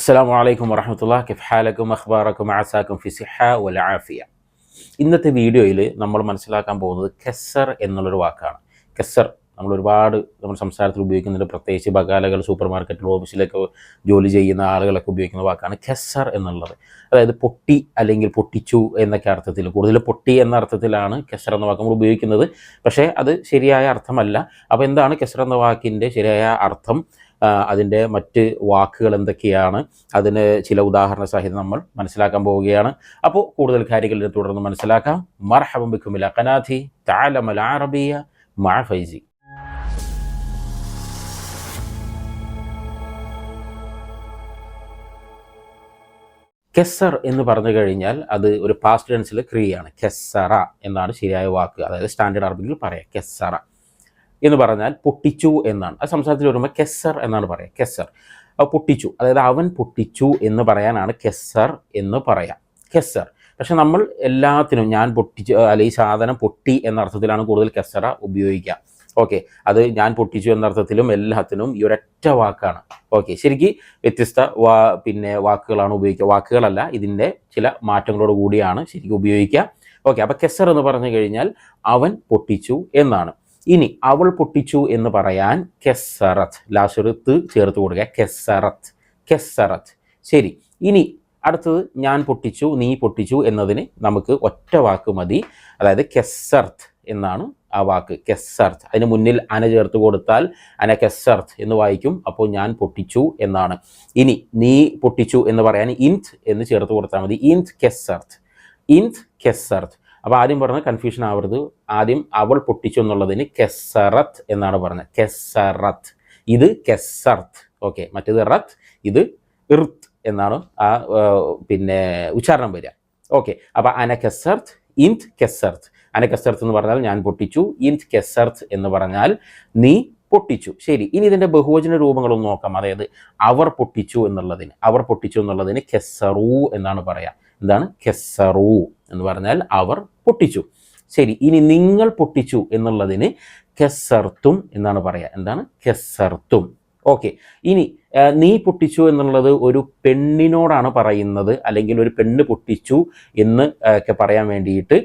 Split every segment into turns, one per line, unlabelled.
അസ്സാം വലൈക്കും വറഹമത്തുള്ള കിഫ് ഹാലക്കും അഖ്ബാറക്കും ആസാക്കും ഫിസിഹ വലാഫിയ ഇന്നത്തെ വീഡിയോയിൽ നമ്മൾ മനസ്സിലാക്കാൻ പോകുന്നത് കെസർ എന്നുള്ളൊരു വാക്കാണ്. കെസർ നമ്മൾ ഒരുപാട് നമ്മൾ സംസാരത്തിൽ ഉപയോഗിക്കുന്നുണ്ട്. പ്രത്യേകിച്ച് ബകാലകൾ സൂപ്പർ മാർക്കറ്റിൽ ഓഫീസിലൊക്കെ ജോലി ചെയ്യുന്ന ആളുകളൊക്കെ ഉപയോഗിക്കുന്ന വാക്കാണ് കെസർ എന്നുള്ളത്. അതായത് പൊട്ടി അല്ലെങ്കിൽ പൊട്ടിച്ചു എന്നൊക്കെ അർത്ഥത്തിൽ കൂടുതൽ പൊട്ടി എന്ന അർത്ഥത്തിലാണ് കെസർ എന്ന വാക്ക് നമ്മൾ ഉപയോഗിക്കുന്നത്. പക്ഷേ അത് ശരിയായ അർത്ഥമല്ല. അപ്പോൾ എന്താണ് കെസർ എന്ന വാക്കിന്റെ ശരിയായ അർത്ഥം? അതിന്റെ മറ്റ് വാക്കുകൾ എന്തൊക്കെയാണ്? അതിന് ചില ഉദാഹരണ സഹിതം നമ്മൾ മനസ്സിലാക്കാൻ പോവുകയാണ്. അപ്പോൾ കൂടുതൽ കാര്യങ്ങളിൽ തുടർന്ന് മനസ്സിലാക്കാം. മർഹബം ബിഖുമിൽ കനാഥി താലമൽ അറബിയ മഴ ഫൈസി. കെസർ എന്ന് പറഞ്ഞു കഴിഞ്ഞാൽ അത് ഒരു പാസ്റ്റ് ടെൻസിലെ ക്രിയയാണ്. കെസ്സറ എന്നാണ് ശരിയായ വാക്ക്. അതായത് സ്റ്റാൻഡേർഡ് അറബിയിൽ പറയാം. കെസറ എന്ന് പറഞ്ഞാൽ പൊട്ടിച്ചു എന്നാണ്. ആ സംസാരത്തിൽ വരുമ്പോൾ കെസർ എന്നാണ് പറയുക കെസർ പൊട്ടിച്ചു. അതായത് അവൻ പൊട്ടിച്ചു എന്ന് പറയാനാണ് കെസർ എന്ന് പറയാം. കെസർ പക്ഷെ നമ്മൾ എല്ലാത്തിനും ഞാൻ പൊട്ടിച്ചു ഈ സാധനം പൊട്ടി എന്ന അർത്ഥത്തിലാണ് കൂടുതൽ കെസറ ഉപയോഗിക്കുക. ഓക്കെ. അത് ഞാൻ പൊട്ടിച്ചു എന്ന അർത്ഥത്തിലും എല്ലാത്തിനും ഈ ഒരൊറ്റ വാക്കാണ്. ഓക്കെ. ശരിക്ക് വ്യത്യസ്ത വാ പിന്നെ വാക്കുകളാണ് ഉപയോഗിക്കുക. വാക്കുകളല്ല ഇതിന്റെ ചില മാറ്റങ്ങളോട് കൂടിയാണ് ശരിക്കും ഉപയോഗിക്കുക. ഓക്കെ. അപ്പോൾ കെസർ എന്ന് പറഞ്ഞു കഴിഞ്ഞാൽ അവൻ പൊട്ടിച്ചു എന്നാണ്. ഇനി അവൾ പൊട്ടിച്ചു എന്ന് പറയാൻ കെസറത്ത് ലാസുരത്ത് ചേർത്ത് കൊടുക്കുക. കെസറത്ത് കെസറത്ത് ശരി ഇനി അടുത്തത് ഞാൻ പൊട്ടിച്ചു നീ പൊട്ടിച്ചു എന്നതിന് നമുക്ക് ഒറ്റ വാക്ക് മതി. അതായത് കെസർത്ത് എന്നാണ് ആ വാക്ക്. കെസർത്ത് അതിന് മുന്നിൽ അന ചേർത്ത് കൊടുത്താൽ അന കെസർത്ത് എന്ന് വായിക്കും. അപ്പോൾ ഞാൻ പൊട്ടിച്ചു എന്നാണ്. ഇനി നീ പൊട്ടിച്ചു എന്ന് പറയാൻ ഇൻത് എന്ന് ചേർത്ത് കൊടുത്താൽ മതി. ഇൻത് കെസർത്ത് ഇൻത് കെസർത്ത് അപ്പോൾ ആദ്യം പറഞ്ഞ കൺഫ്യൂഷൻ ആവരുത്. ആദ്യം അവൾ പൊട്ടിച്ചു എന്നുള്ളതിന് കെസറത്ത് എന്നാണ് പറഞ്ഞത്. കെസറത്ത് ഇത് കെസർത്ത് ഓക്കെ മറ്റേത് റത്ത് ഇത് ഇർത്ത് എന്നാണ് ആ പിന്നെ ഉച്ചാരണം വരിക. ഓക്കെ അപ്പോൾ അന കെസർത്ത് ഇൻത് കെസർത്ത് അന കെസർത്ത് എന്ന് പറഞ്ഞാൽ ഞാൻ പൊട്ടിച്ചു ഇൻത് കെസർത്ത് എന്ന് പറഞ്ഞാൽ നീ പൊട്ടിച്ചു. ശരി. ഇനി ഇതിന്റെ ബഹുവചന രൂപങ്ങളൊന്നും നോക്കാം. അതായത് അവർ പൊട്ടിച്ചു എന്നുള്ളതിന്. അവർ പൊട്ടിച്ചു എന്നുള്ളതിന് കെസറു എന്നാണ് പറയുക എന്താണ്? കെസറു എന്ന് പറഞ്ഞാൽ അവർ പൊട്ടിച്ചു. ശരി ഇനി നിങ്ങൾ പൊട്ടിച്ചു എന്നുള്ളതിന് കെസർത്തും എന്നാണ് പറയുക എന്താണ്? കെസർത്തും ഓക്കെ. ഇനി നീ പൊട്ടിച്ചു എന്നുള്ളത് ഒരു പെണ്ണിനോടാണ് പറയുന്നത് അല്ലെങ്കിൽ ഒരു പെണ്ണ് പൊട്ടിച്ചു എന്ന് ഒക്കെ പറയാൻ വേണ്ടിയിട്ട്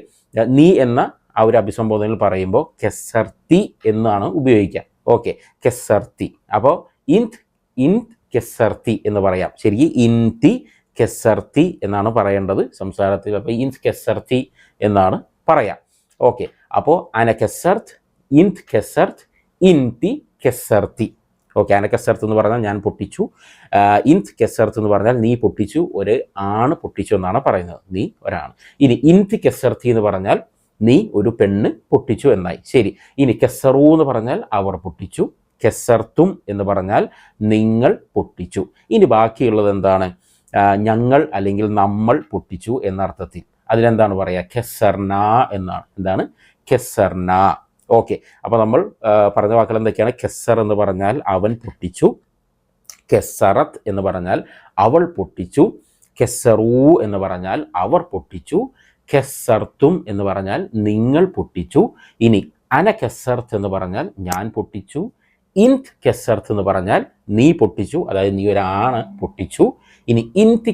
നീ എന്ന ആ ഒരു അഭിസംബോധനയിൽ പറയുമ്പോൾ കെസർത്തി എന്നാണ് ഉപയോഗിക്കുക. ഓക്കെ. കെസർത്തി അപ്പോൾ ഇൻത് ഇൻ കെസർത്തി എന്ന് പറയാം. ശരി ഇൻതി കെസർത്തി എന്നാണ് പറയേണ്ടത് സംസാരത്തിൽ. അപ്പോൾ ഇൻത് കെസർത്തി എന്നാണ് പറയാം. ഓക്കെ. അപ്പോൾ അന കെസർത്ത് ഇൻത് കെസർത്ത് ഇൻതി കെസർത്തി ഓക്കെ. അന കെസർത്ത് എന്ന് പറഞ്ഞാൽ ഞാൻ പൊട്ടിച്ചു. ഇൻത് കെസർത്ത് എന്ന് പറഞ്ഞാൽ നീ പൊട്ടിച്ചു. ഒരു ആണ് പൊട്ടിച്ചു എന്നാണ് പറയുന്നത്. നീ ഒരാണ്. ഇനി ഇൻത് കെസർത്തി എന്ന് പറഞ്ഞാൽ നീ ഒരു പെണ്ണ് പൊട്ടിച്ചു എന്നായി. ശരി. ഇനി കെസറു എന്ന് പറഞ്ഞാൽ അവർ പൊട്ടിച്ചു. കെസർത്തും എന്ന് പറഞ്ഞാൽ നിങ്ങൾ പൊട്ടിച്ചു. ഇനി ബാക്കിയുള്ളത് എന്താണ്? ഞങ്ങൾ അല്ലെങ്കിൽ നമ്മൾ പൊട്ടിച്ചു എന്ന അർത്ഥത്തിൽ. അതിലെന്താണ് പറയുക ഖെസർന എന്നാണ്. എന്താണ്? ഖെസർന ഓക്കെ. അപ്പോൾ നമ്മൾ പറഞ്ഞ വാക്കുകൾ എന്തൊക്കെയാണ്? ഖെസർ എന്ന് പറഞ്ഞാൽ അവൻ പൊട്ടിച്ചു. ഖെസറത്ത് എന്ന് പറഞ്ഞാൽ അവൾ പൊട്ടിച്ചു. ഖെസറൂ എന്ന് പറഞ്ഞാൽ അവർ പൊട്ടിച്ചു. ഖെസർത്തും എന്ന് പറഞ്ഞാൽ നിങ്ങൾ പൊട്ടിച്ചു. ഇനി അന ഖെസർത്ത് എന്ന് പറഞ്ഞാൽ ഞാൻ പൊട്ടിച്ചു. ഇൻത് ഖെസർത്ത് എന്ന് പറഞ്ഞാൽ നീ പൊട്ടിച്ചു. അതായത് നീ ഒരാണ് പൊട്ടിച്ചു. ഇനി ഇൻതി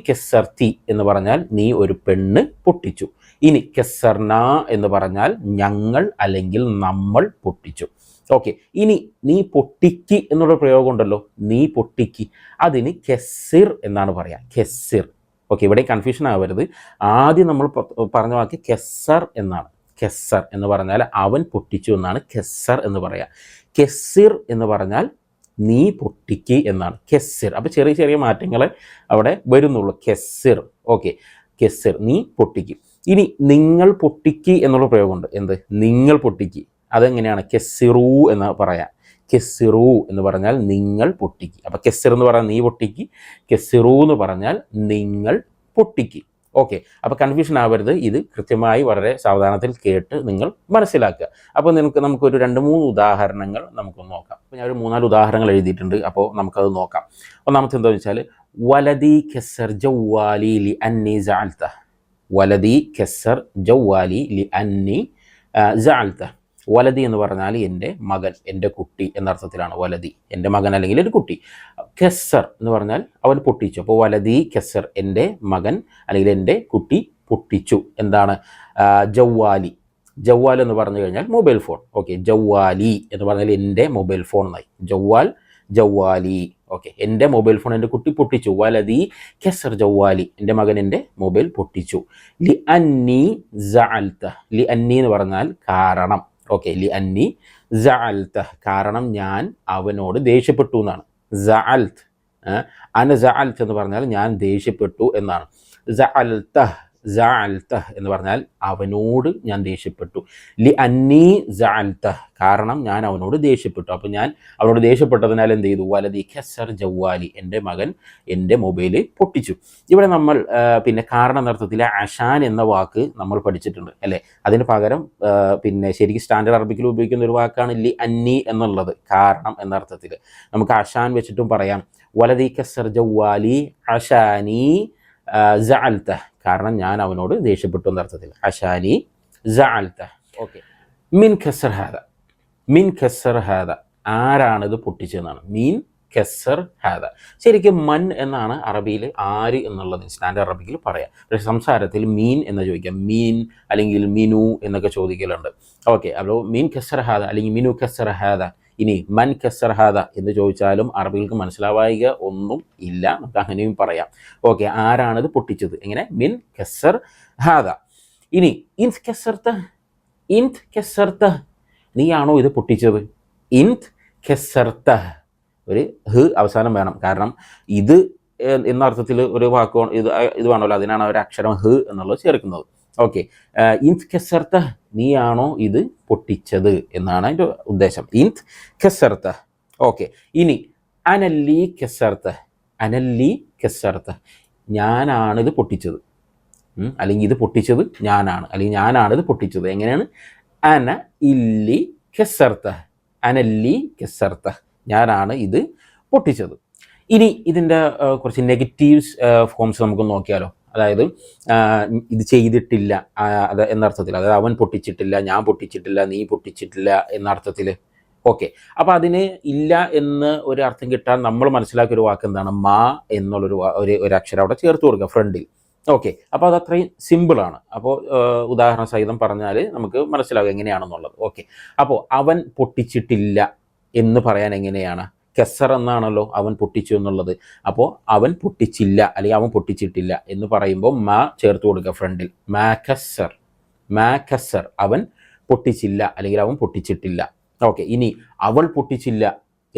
തി എന്ന് പറഞ്ഞാൽ നീ ഒരു പെണ്ണ് പൊട്ടിച്ചു. ഇനി കെസർന എന്ന് പറഞ്ഞാൽ ഞങ്ങൾ അല്ലെങ്കിൽ നമ്മൾ പൊട്ടിച്ചു. ഓക്കെ ഇനി നീ പൊട്ടിക്ക് എന്നുള്ള പ്രയോഗം ഉണ്ടല്ലോ. നീ പൊട്ടിക്ക്. അതിന് കെസിർ എന്നാണ് പറയുക കെസിർ ഓക്കെ ഇവിടെ കൺഫ്യൂഷൻ ആവരുത്. ആദ്യം നമ്മൾ പറഞ്ഞ വാക്ക് കെസർ എന്നാണ്. കെസർ എന്ന് പറഞ്ഞാൽ അവൻ പൊട്ടിച്ചു എന്നാണ് കെസർ എന്ന് പറയുക കെസിർ എന്ന് പറഞ്ഞാൽ നീ പൊട്ടിക്ക് എന്നാണ്. കെസിർ അപ്പോൾ ചെറിയ ചെറിയ മാറ്റങ്ങൾ അവിടെ വരുന്നുള്ളൂ. കെസിർ ഓക്കെ. കെസിർ നീ പൊട്ടിക്ക്. ഇനി നിങ്ങൾ പൊട്ടിക്ക് എന്നുള്ള പ്രയോഗമുണ്ട്. എന്ത്? നിങ്ങൾ പൊട്ടിക്ക്. അതെങ്ങനെയാണ്? കെസിറു എന്ന് പറയാം. കെസിറു എന്ന് പറഞ്ഞാൽ നിങ്ങൾ പൊട്ടിക്ക്. അപ്പോൾ കെസിർ എന്ന് പറഞ്ഞാൽ നീ പൊട്ടിക്ക്. കെസിറു എന്ന് പറഞ്ഞാൽ നിങ്ങൾ പൊട്ടിക്ക്. ഓക്കെ അപ്പോൾ കൺഫ്യൂഷൻ ആവരുത്. ഇത് കൃത്യമായി വളരെ സാവധാനത്തിൽ കേട്ട് നിങ്ങൾ മനസ്സിലാക്കുക. അപ്പോൾ നിങ്ങൾക്ക് നമുക്കൊരു രണ്ട് മൂന്ന് ഉദാഹരണങ്ങൾ നമുക്കൊന്ന് നോക്കാം. അപ്പോൾ ഞാൻ ഒരു മൂന്നാൽ ഉദാഹരണങ്ങൾ എഴുതിയിട്ടുണ്ട്. അപ്പോൾ നമുക്കത് നോക്കാം. ഒന്നാമത്തെ എന്താണെന്ന് വെച്ചാൽ വലതി കെസർ ജൗവാലി ലി അന്നി ജാൽത്ത വലതി കെസർ ജൗവാലി ലി അന്നി ജാൽത്ത വലതി എന്ന് പറഞ്ഞാൽ എന്റെ മകൻ എന്റെ കുട്ടി എന്നർത്ഥത്തിലാണ് വലതി. എന്റെ മകൻ അല്ലെങ്കിൽ ഒരു കുട്ടി. കെസർ എന്ന് പറഞ്ഞാൽ അവൻ പൊട്ടിച്ചു. അപ്പോൾ വലതി കെസർ എന്റെ മകൻ അല്ലെങ്കിൽ എന്റെ കുട്ടി പൊട്ടിച്ചു. എന്താണ്? ജവ്വാലി. ജവ്വാൽ എന്ന് പറഞ്ഞു കഴിഞ്ഞാൽ മൊബൈൽ ഫോൺ. ഓക്കെ ജവ്വാലി എന്ന് പറഞ്ഞാൽ എന്റെ മൊബൈൽ ഫോൺ എന്നായി. ജവ്വാൽ ജവ്വാലി. ഓക്കെ എന്റെ മൊബൈൽ ഫോൺ എന്റെ കുട്ടി പൊട്ടിച്ചു. വലതി കെസർ ജവ്വാലി. എന്റെ മകൻ എന്റെ മൊബൈൽ പൊട്ടിച്ചു. ലി അന്നി ലി അന്നി എന്ന് പറഞ്ഞാൽ കാരണം. ഓക്കെ ലി അന്നി ജഅൽത കാരണം ഞാൻ അവനോട് ദേഷ്യപ്പെട്ടു എന്നാണ്. ജഅൽത്ത് അന ജഅൽത്ത് എന്ന് പറഞ്ഞാൽ ഞാൻ ദേഷ്യപ്പെട്ടു എന്നാണ്. ജഅൽത എന്ന് പറഞ്ഞാൽ അവനോട് ഞാൻ ദേഷ്യപ്പെട്ടു. ലി അന്നീ കാരണം ഞാൻ അവനോട് ദേഷ്യപ്പെട്ടു. അപ്പോൾ ഞാൻ അവനോട് ദേഷ്യപ്പെട്ടതിനാൽ എന്ത് ചെയ്തു? വലതി ഖസർ ജവ്വാലി. എന്റെ മകൻ എന്റെ മൊബൈൽ പൊട്ടിച്ചു. ഇവിടെ നമ്മൾ പിന്നെ പിന്നെ കാരണനർത്ഥത്തിലെ അഷാൻ എന്ന വാക്ക് നമ്മൾ പഠിച്ചിട്ടുണ്ട്. അല്ലേ? അതിന് പകരം പിന്നെ ശരിക്കും സ്റ്റാൻഡേർഡ് അറബിക്കിൽ ഉപയോഗിക്കുന്ന ഒരു വാക്കാണ് ലി അന്നി എന്നുള്ളത്. കാരണം എന്ന അർത്ഥത്തിൽ നമുക്ക് അഷാൻ വെച്ചിട്ടും പറയാം. വലതി ഖസർ ജവ്വാലി അഷാനി ജഅൽത. കാരണം ഞാൻ അവനോട് ദേഷ്യപ്പെട്ടു എന്ന അർത്ഥത്തിൽ. അഷാനി ജഅൽത. ഓക്കെ. മിൻ ഖസർ ഹാദ. മിൻ ഖസർ ഹാദ. ആരാണിത് പൊട്ടിച്ചതെന്നാണ്. മീൻ കെസർ ഹാദ. ശരിക്കും മൻ എന്നാണ് അറബിയിൽ ആര് എന്നുള്ളത്. സ്റ്റാൻഡേർഡ് അറബിക്കിൽ പറയാം. പക്ഷേ സംസാരത്തിൽ മീൻ എന്ന് ചോദിക്കാം. മീൻ അല്ലെങ്കിൽ മിനു എന്നൊക്കെ ചോദിക്കലുണ്ട്. ഓക്കെ. അപ്പോൾ മീൻ കെസർ ഹാദ അല്ലെങ്കിൽ മിനു കെസർ ഹാദ. ഇനി മൻ കസർഹാദ എന്ന് ചോദിച്ചാലും അറബികൾക്ക് മനസ്സിലാവായിക ഒന്നും ഇല്ല. നമുക്ക് അങ്ങനെയും പറയാം. ഓക്കെ ആരാണിത് പൊട്ടിച്ചത്? എങ്ങനെ? മിൻ കസർ ഹാദ. ഇനി ഇൻത് കെസർത്ത് ഇൻത് കെസർത്ത നീയാണോ ഇത് പൊട്ടിച്ചത്? ഇൻത് കെസർത്ത ഒരു ഹ് അവസാനം വേണം. കാരണം ഇത് എന്ന അർത്ഥത്തിൽ ഒരു വാക്ക് ഇത് ഇത് വേണമല്ലോ. അതിനാണ് ഒരു അക്ഷരം ഹ് എന്നുള്ളത് ചേർക്കുന്നത്. ഓക്കെ ഇൻത് കെസർത്ത നീയാണോ ഇത് പൊട്ടിച്ചത് എന്നാണ് അതിന്റെ ഉദ്ദേശം. ഇൻത് കെസർത്ത. ഓക്കെ ഇനി അനല്ലി കെസർത്ത. അനല്ലി ഞാനാണ് ഇത് പൊട്ടിച്ചത്. അല്ലെങ്കിൽ ഇത് പൊട്ടിച്ചത് ഞാനാണ്. അല്ലെങ്കിൽ ഞാനാണ് ഇത് പൊട്ടിച്ചത്. എങ്ങനെയാണ്? അന ഇല്ലി കെസർത്ത. അനല്ലി കെസർത്ത. ഞാനാണ് ഇത് പൊട്ടിച്ചത്. ഇനി ഇതിന്റെ കുറച്ച് നെഗറ്റീവ്സ് ഫോംസ് നമുക്ക് നോക്കിയാലോ. അതായത് ഇത് ചെയ്തിട്ടില്ല അത് എന്നർത്ഥത്തിൽ അതായത് അവൻ പൊട്ടിച്ചിട്ടില്ല ഞാൻ പൊട്ടിച്ചിട്ടില്ല നീ പൊട്ടിച്ചിട്ടില്ല എന്നർത്ഥത്തിൽ ഓക്കെ. അപ്പോൾ അതിന് ഇല്ല എന്ന് ഒരു അർത്ഥം കിട്ടാൻ നമ്മൾ മനസ്സിലാക്കിയ ഒരു വാക്ക് എന്താണ്? മാ എന്നുള്ളൊരു ഒരു ഒരു അക്ഷരം അവിടെ ചേർത്ത് കൊടുക്കുക ഫ്രണ്ടിൽ. ഓക്കെ. അപ്പോൾ അത് അത്രയും സിമ്പിളാണ് അപ്പോൾ ഉദാഹരണ സഹിതം പറഞ്ഞാൽ നമുക്ക് മനസ്സിലാകും എങ്ങനെയാണെന്നുള്ളത്. ഓക്കെ. അപ്പോൾ അവൻ പൊട്ടിച്ചിട്ടില്ല എന്ന് പറയാൻ എങ്ങനെയാണ്? കെസർ എന്നാണല്ലോ അവൻ പൊട്ടിച്ചു എന്നുള്ളത്. അപ്പോൾ അവൻ പൊട്ടിച്ചില്ല അല്ലെങ്കിൽ അവൻ പൊട്ടിച്ചിട്ടില്ല എന്ന് പറയുമ്പോൾ മാ ചേർത്ത് കൊടുക്കുക ഫ്രണ്ടിൽ. മാ മാക്കസർ മാ അവൻ പൊട്ടിച്ചില്ല അല്ലെങ്കിൽ അവൻ പൊട്ടിച്ചിട്ടില്ല. ഓക്കെ ഇനി അവൾ പൊട്ടിച്ചില്ല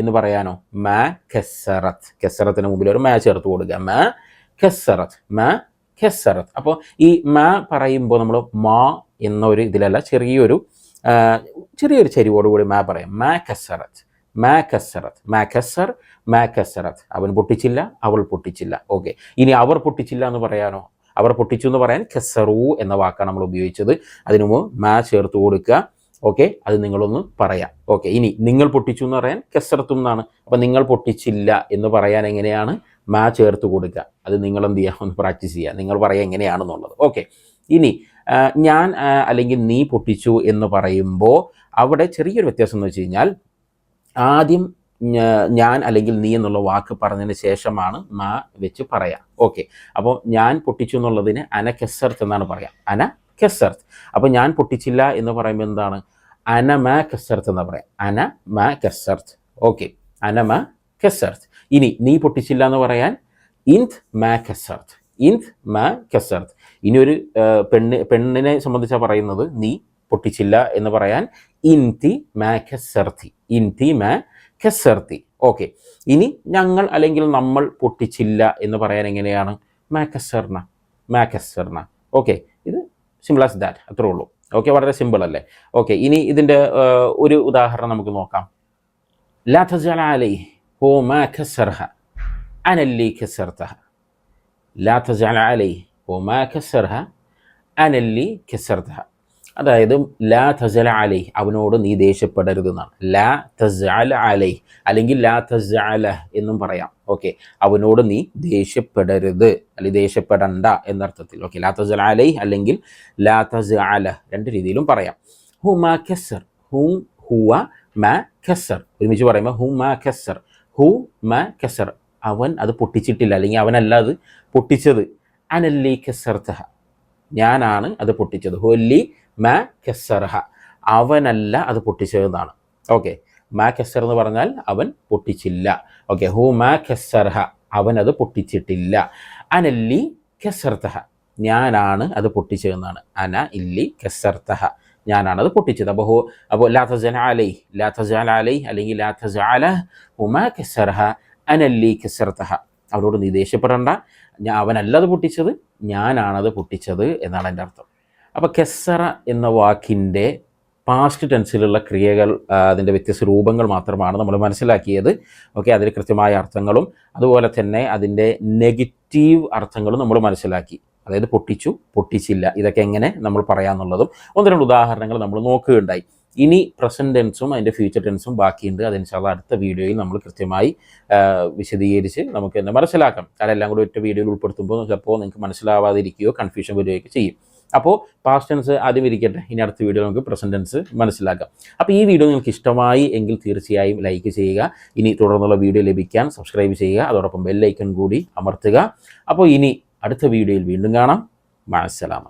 എന്ന് പറയാനോ? മാ ഖസറത്ത് കെസറത്തിന് മുമ്പിൽ ഒരു മാ ചേർത്ത് കൊടുക്കുക. മാ ഖസറത്ത് മാ ഖസറത്ത് അപ്പോൾ ഈ മാ പറയുമ്പോൾ നമ്മൾ മാ എന്നൊരു ഇതിലല്ല ചെറിയൊരു ചെറിയൊരു ചരിവോടുകൂടി മാ പറയാം. മാ കെസറത്ത് മാ മാക്കസർ മാ കസർ മാ കസറത് അവൻ പൊട്ടിച്ചില്ല അവൾ പൊട്ടിച്ചില്ല. ഓക്കെ. ഇനി അവർ പൊട്ടിച്ചില്ല എന്ന് പറയാനോ? അവർ പൊട്ടിച്ചു എന്ന് പറയാൻ കെസറു എന്ന വാക്കാണ് നമ്മൾ ഉപയോഗിച്ചത്. അതിനു മുമ്പ് മാ ചേർത്ത് കൊടുക്കുക. ഓക്കെ. അത് നിങ്ങളൊന്ന് പറയാം. ഓക്കെ. ഇനി നിങ്ങൾ പൊട്ടിച്ചു എന്ന് പറയാൻ കെസറത്തും എന്നാണ്. അപ്പം നിങ്ങൾ പൊട്ടിച്ചില്ല എന്ന് പറയാൻ എങ്ങനെയാണ്? മാ ചേർത്ത് കൊടുക്കുക. അത് നിങ്ങൾ എന്ത് ചെയ്യുക ഒന്ന് പ്രാക്ടീസ് ചെയ്യുക. നിങ്ങൾ പറയുക എങ്ങനെയാണെന്നുള്ളത്. ഓക്കെ. ഇനി ഞാൻ അല്ലെങ്കിൽ നീ പൊട്ടിച്ചു എന്ന് പറയുമ്പോൾ അവിടെ ചെറിയൊരു വ്യത്യാസം എന്ന് വെച്ച് കഴിഞ്ഞാൽ ആദ്യം ഞാൻ അല്ലെങ്കിൽ നീ എന്നുള്ള വാക്ക് പറഞ്ഞതിന് ശേഷമാണ് മാ വെച്ച് പറയാം. ഓക്കെ. അപ്പോൾ ഞാൻ പൊട്ടിച്ചു എന്നുള്ളതിന് അന കെസർത്ത് എന്നാണ് പറയാം. അന കെസർത്ത് അപ്പോൾ ഞാൻ പൊട്ടിച്ചില്ല എന്ന് പറയുമ്പോൾ എന്താണ്? അന മാ കെസർത്ത് എന്ന് പറയാം. അന മാ കെസർത്ത് ഓക്കെ. അന മാ കെസർത്ത് ഇനി നീ പൊട്ടിച്ചില്ല എന്ന് പറയാൻ ഇൻത് മാ കെസർത്ത് ഇൻത് മാ കെസർത്ത് ഇനി ഒരു പെണ്ണ് പെണ്ണിനെ സംബന്ധിച്ചാണ് പറയുന്നത് നീ പൊട്ടിച്ചില്ല എന്ന് പറയാൻ ഇൻതി മാ കെസർത്തി ഇൻതി മാ കെസർത്തി ഓക്കെ. ഇനി ഞങ്ങൾ അല്ലെങ്കിൽ നമ്മൾ പൊട്ടിച്ചില്ല എന്ന് പറയാൻ എങ്ങനെയാണ്? മാക്കസർണ മാക്കസർണ ഓക്കെ. ഇത് സിമ്പിൾ ആസ് ദാറ്റ് അത്രേ ഉള്ളൂ. ഓക്കെ. വളരെ സിമ്പിൾ അല്ലേ? ഓക്കെ. ഇനി ഇതിന്റെ ഒരു ഉദാഹരണം നമുക്ക് നോക്കാം. ലാ തജല അലൈ ഹോ മാ കസർഹ അനല്ലി കസർത്തഹ ലാ തജല അലൈ ഹോ മാ കസർഹ അനല്ലി കസർത്തഹ അതായത് ലാ തസല അലൈ അവനോട് നീ ദേഷ്യപ്പെടരുത് എന്നാണ് ലാ തസഅല അലൈ അല്ലെങ്കിൽ ലാ തസഅല എന്നും പറയാം. ഓക്കെ. അവനോട് നീ ദേഷ്യപ്പെടരുത് അല്ലെങ്കിൽ ദേഷ്യപ്പെടണ്ട എന്നർത്ഥത്തിൽ. ഓക്കെ. ലാ തസല അലൈ അല്ലെങ്കിൽ ലാ തസഅല രണ്ട് രീതിയിലും പറയാം. ഹുമാ ഖസർ ഹു ഹുവ മാ ഖസർ ഒരുമിച്ച് പറയുമ്പോൾ ഹു മാ ഖസർ ഹു മാ ഖസർ അവൻ അത് പൊട്ടിച്ചിട്ടില്ല അല്ലെങ്കിൽ അവനല്ല അത് പൊട്ടിച്ചത്. അനല്ലി ഖസർത്തഹ ഞാനാണ് അത് പൊട്ടിച്ചത്. ഹുല്ലി മ ഖസർഹ അവനല്ല അത് പൊട്ടിച്ചതെന്നാണ്. ഓക്കെ. മാ കെസർ എന്ന് പറഞ്ഞാൽ അവൻ പൊട്ടിച്ചില്ല. ഓക്കെ. ഹു മാ ഖസർഹ അവൻ അത് പൊട്ടിച്ചിട്ടില്ല അനല്ലി കെസർത്തഹ ഞാനാണ് അത് പൊട്ടിച്ചതെന്നാണ്. അന ഇല്ലി കെസർത്തഹ ഞാനാണ് അത് പൊട്ടിച്ചത്. അപ്പോൾ ഹോ അപ്പോൾ ലാ തസൽ അലൈ. ലാ തസൽ അലൈ അല്ലെങ്കിൽ ലാ തസഅല ഹുമാ ഖസർഹ അനല്ലി കെസർത്തഹ അവരോട് നീ ദേഷ്യപ്പെടേണ്ട. അവനല്ല അത് പൊട്ടിച്ചത്. ഞാനാണത് പൊട്ടിച്ചത് എന്നാണ് എന്റെ അർത്ഥം. അപ്പോൾ കെസറ എന്ന വാക്കിന്റെ പാസ്റ്റ് ടെൻസിലുള്ള ക്രിയകൾ അതിന്റെ വ്യത്യസ്ത രൂപങ്ങൾ മാത്രമാണ് നമ്മൾ മനസ്സിലാക്കിയത്. ഓക്കെ അതിന് കൃത്യമായ അർത്ഥങ്ങളും അതുപോലെ തന്നെ അതിന്റെ നെഗറ്റീവ് അർത്ഥങ്ങളും നമ്മൾ മനസ്സിലാക്കി. അതായത് പൊട്ടിച്ചു പൊട്ടിച്ചില്ല. ഇതൊക്കെ എങ്ങനെ നമ്മൾ പറയാമെന്നുള്ളതും ഒന്ന് രണ്ട് ഉദാഹരണങ്ങൾ നമ്മൾ നോക്കുകയുണ്ടായി. ഇനി പ്രസന്റ് ടെൻസും അതിന്റെ ഫ്യൂച്ചർ ടെൻസും ബാക്കിയുണ്ട്. അതനുസരിച്ച് അടുത്ത വീഡിയോയിൽ നമ്മൾ കൃത്യമായി വിശദീകരിച്ച് നമുക്ക് തന്നെ മനസ്സിലാക്കാം. അതെല്ലാം കൂടി ഒറ്റ വീഡിയോയിൽ ഉൾപ്പെടുത്തുമ്പോൾ ചിലപ്പോൾ നിങ്ങൾക്ക് മനസ്സിലാവാതിരിക്കുകയോ കൺഫ്യൂഷൻ വരികയൊക്കെ ചെയ്യും. അപ്പോൾ പാസ്റ്റ് ടെൻസ് ആദ്യം ഇരിക്കട്ടെ. ഇനി അടുത്ത വീഡിയോ നമുക്ക് പ്രസന്റ് ടെൻസ് മനസ്സിലാക്കാം. അപ്പോൾ ഈ വീഡിയോ നിങ്ങൾക്ക് ഇഷ്ടമായി എങ്കിൽ തീർച്ചയായും ലൈക്ക് ചെയ്യുക. ഇനി തുടർന്നുള്ള വീഡിയോ ലഭിക്കാൻ സബ്സ്ക്രൈബ് ചെയ്യുക. അതോടൊപ്പം ബെല്ലൈക്കൺ കൂടി അമർത്തുക. അപ്പോൾ ഇനി അടുത്ത വീഡിയോയിൽ വീണ്ടും കാണാം. മാസലാമ